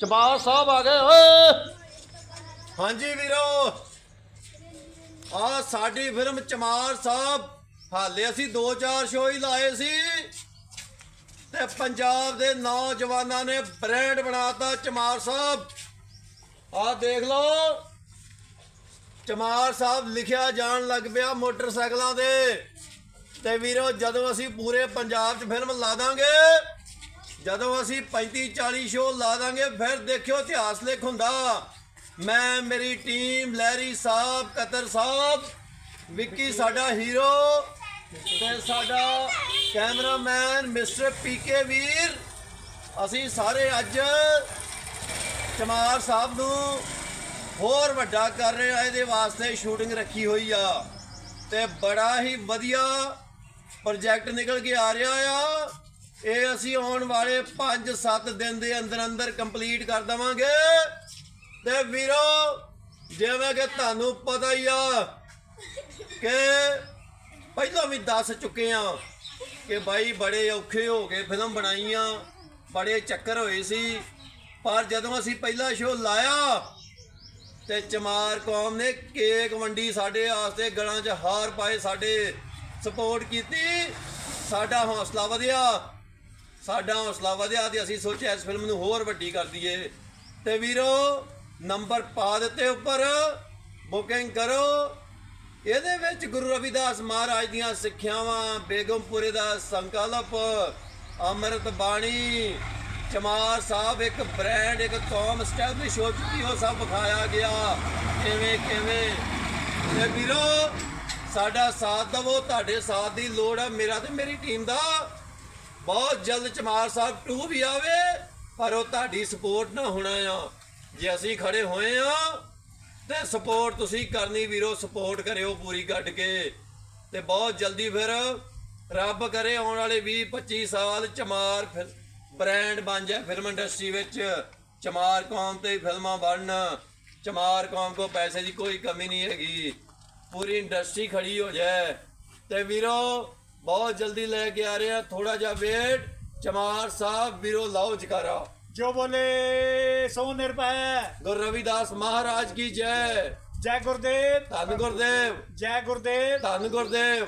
ਚਬਾਲ ਸਾਹਿਬ ਆ ਗਏ, ਓਏ। ਹਾਂਜੀ ਵੀਰੋ। ਆ ਸਾਡੀ ਫਿਲਮ ਚਮਾਰ ਸਾਹਿਬ, ਹਾਲੇ ਅਸੀਂ 2-4 ਸ਼ੋਅ ਹੀ ਲਾਏ ਸੀ। ਤੇ ਪੰਜਾਬ ਦੇ ਨੌਜਵਾਨਾਂ ਨੇ ਬ੍ਰਾਂਡ ਬਣਾਤਾ ਚਮਾਰ ਸਾਹਿਬ। ਆ ਦੇਖ ਲਓ। ਚਮਾਰ ਸਾਹਿਬ ਲਿਖਿਆ ਜਾਣ ਲੱਗ ਪਿਆ ਮੋਟਰਸਾਈਕਲਾਂ ਦੇ ਤੇ ਵੀਰੋ, ਜਦੋਂ ਅਸੀਂ ਪੂਰੇ ਪੰਜਾਬ 'ਚ ਫਿਲਮ ਲਾ ਦਾਂਗੇ ਜਦੋਂ ਅਸੀਂ 35 40 ਸ਼ੋਅ ਲਾ ਦਾਂਗੇ, ਫਿਰ ਦੇਖਿਓ ਇਤਿਹਾਸ ਲਿਖ ਹੁੰਦਾ। ਮੈਂ, ਮੇਰੀ ਟੀਮ ਲਹਿਰੀ ਸਾਹਿਬ, ਕਤਰ ਸਾਹਿਬ, ਵਿੱਕੀ ਸਾਡਾ ਹੀਰੋ ਤੇ ਸਾਡਾ ਕੈਮਰਾਮੈਨ ਮਿਸਟਰ ਪੀਕੇ ਵੀਰ। ਅਸੀਂ ਸਾਰੇ ਅੱਜ ਚਮਾਰ ਸਾਹਿਬ ਨੂੰ ਹੋਰ ਵੱਡਾ ਕਰ ਰਹੇ ਆ ਇਹਦੇ ਵਾਸਤੇ ਸ਼ੂਟਿੰਗ ਰੱਖੀ ਹੋਈ ਆ। ਤੇ ਬੜਾ ਹੀ ਵਧੀਆ ਪ੍ਰੋਜੈਕਟ ਨਿਕਲ ਕੇ ਆ ਰਿਹਾ ਆ। ਇਹ ਅਸੀਂ ਆਉਣ ਵਾਲੇ 5-7 ਦਿਨ ਦੇ ਅੰਦਰ ਅੰਦਰ ਕੰਪਲੀਟ ਕਰ ਦਵਾਂਗੇ। ਤੇ ਵੀਰੋ, ਜਿਵੇਂ ਕਿ ਤੁਹਾਨੂੰ ਪਤਾ ਹੀ ਆ ਕਿ ਪਹਿਲਾਂ ਵੀ ਦੱਸ ਚੁੱਕੇ ਆ ਕਿ ਬਾਈ ਬੜੇ ਔਖੇ ਹੋ ਕੇ ਫਿਲਮ ਬਣਾਈਆਂ, ਬੜੇ ਚੱਕਰ ਹੋਏ ਸੀ। ਪਰ ਜਦੋਂ ਅਸੀਂ ਪਹਿਲਾ ਸ਼ੋਅ ਲਾਇਆ ਤੇ ਚਮਾਰ ਕੌਮ ਨੇ ਕੇਕ ਵੰਡੀ ਸਾਡੇ ਵਾਸਤੇ, ਗਲਾਂ 'ਚ ਹਾਰ ਪਾਏ, ਸਾਡੇ ਸਪੋਰਟ ਕੀਤੀ, ਸਾਡਾ ਹੌਸਲਾ ਵਧਿਆ। ਸਾਡਾ ਹੌਸਲਾ ਵਧਿਆ ਤੇ ਅਸੀਂ ਸੋਚਿਆ ਇਸ ਫਿਲਮ ਨੂੰ ਹੋਰ ਵੱਡੀ ਕਰ ਦਈਏ। ਤੇ ਵੀਰੋ, ਨੰਬਰ ਪਾ ਦਿੱਤੇ ਉੱਪਰ। ਬੁਕਿੰਗ ਕਰੋ। ਇਹਦੇ ਵਿੱਚ ਗੁਰੂ ਰਵਿਦਾਸ ਮਹਾਰਾਜ ਦੀਆਂ ਸਿੱਖਿਆਵਾਂ, ਬੇਗਮਪੁਰੇ ਦਾ ਸੰਕਲਪ, ਅੰਮ੍ਰਿਤ ਬਾਣੀ, ਚਮਾਰ ਸਾਹਿਬ ਇੱਕ ਬ੍ਰਾਂਡ ਇੱਕ ਕੌਮ ਸਟੈਬਲਿਸ਼ ਹੋ ਚੁੱਕੀ, ਉਹ ਸਭ ਵਿਖਾਇਆ ਗਿਆ। ਕਿਵੇਂ ਕਿਵੇਂ? ਤੇ ਵੀਰੋ, ਸਾਡਾ ਸਾਥ ਦਵੋ, ਤੁਹਾਡੇ ਸਾਥ ਦੀ ਲੋੜ ਹੈ। ਮੇਰਾ ਤੇ ਮੇਰੀ ਟੀਮ ਦਾ ਬਹੁਤ ਜਲਦ ਚਮਾਰ ਸਾਹਿਬ 2 ਵੀ ਆਵੇ, ਪਰ ਉਹ ਤੁਹਾਡੀ ਸਪੋਰਟ ਨਾ ਹੋਣਾ ਆ। ਜੇ ਅਸੀਂ ਖੜੇ ਹੋਏ ਆ, ਤੇ ਸਪੋਰਟ ਤੁਸੀਂ ਕਰਨੀ ਵੀਰੋ ਸਪੋਰਟ ਕਰਿਓ ਪੂਰੀ ਕੱਢ ਕੇ। ਤੇ ਬਹੁਤ ਜਲਦੀ ਫਿਰ ਰੱਬ ਕਰੇ ਆਉਣ ਵਾਲੇ 20 25 ਸਾਲ ਚਮਾਰ ਫਿਰ ਬ੍ਰਾਂਡ ਬਣ ਜਾਏ ਫਿਲਮ ਇੰਡਸਟਰੀ ਵਿੱਚ। ਚਮਾਰ ਕੌਮ ਤੇ ਫਿਲਮਾਂ ਬਣਨ। ਚਮਾਰ ਕੌਮ ਕੋ ਪੈਸੇ ਦੀ ਕੋਈ ਕਮੀ ਨਹੀਂ ਹੈਗੀ। ਪੂਰੀ ਇੰਡਸਟਰੀ ਖੜੀ ਹੋ ਜਾਏ। ਤੇ ਵੀਰੋ ਬਹੁਤ ਜਲਦੀ ਲੈ ਕੇ ਆ ਰਿਹਾ ਥੋੜਾ ਜਿਹਾ ਵੇਟ ਚਮਾਰ ਸਾਹਿਬ ਵੀਰੋ ਲਾਓ ਜਕਾਰਾ। ਜੋ ਬੋਲੇ ਸੋ ਨਿਰਭੈ। ਗੁਰ ਰਵਿਦਾਸ ਮਹਾਰਾਜ ਕੀ ਜੈ। ਜੈ ਗੁਰਦੇਵ। ਧੰਨ ਗੁਰਦੇਵ। ਜੈ ਗੁਰਦੇਵ। ਧੰਨ ਗੁਰਦੇਵ।